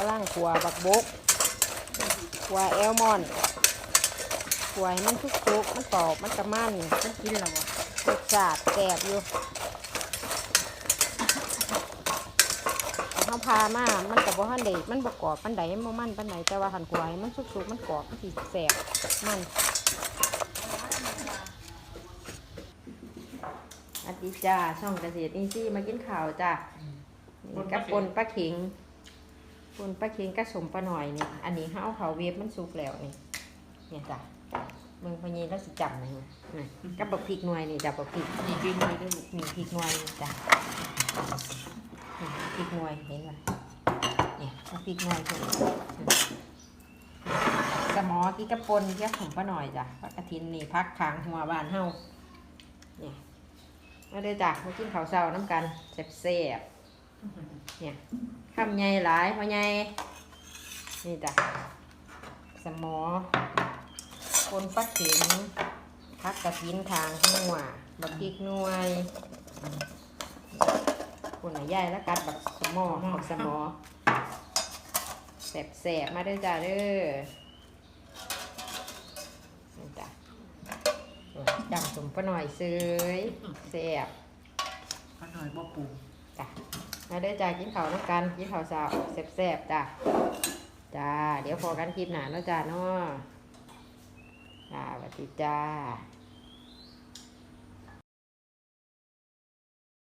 กำลังขัวบักบกขัวแอลมอนด์ขัวให้มันทุกๆมันกรอบมันกระมันต้องกินแล้วบ่รสชาติแสบอยู่เอาข้าวพามา มันกับบ่ฮันเดมันบ่กรอบปันใดมันบ่มันปันใดแต่ว่าหันขัวให้มันสุกๆมันกรอบมันสิแสบมันอาทิจ้าช่องเกษตรอินทรีย์มากินข้าวจ้านี่กับปนปลาเข็ง ปนปลาเข็งกับสมปลาหน่อยนี่ อันนี้เขาเอาเขาเวฟมันสุกแล้วนี่ เนี่ยจ้ะมึงพญีแล้วสิจำนะนี่นี่กับบักพริกหน่วยนี่จ้ะบักพริกนี่กินเลยด้ลูกมีพริกหน่วยจ้ะพริกหน่วยเห็นไหมเนี่ยพริกหน่วยเพิ่มสมอกีกระปนกีกระผมป้าหน่อยจ้ะพักกระถินนี่พักขางหัวบ้านเฮาเนี่ยมาเลยจ้ะมากินข้าวเช้าน้ำกันแซ่บๆ เนี่ยคำใหญ่หลายพอใหญ่นี่จ้ะสมอปนปลาเข็งพักกระถินทางหัวบักพริกหน่วยคุณน่ะยายแล้วกัดบักสมอบักสมอแสบแสบๆมาเด้อจ้าเด้อนี่จ้ะจำสมปะหน่อยเซยแสบขหน่อยบ่ปรุงจ้ะ มาเด้อจ้ากินข้าวน้ำกันกินข้าวเช้าแสบแสบๆจ้ะจ้า เดี๋ยวพอกันคลิปหนาแล้วจ้าเนาะจ้าสวัสดีจ้า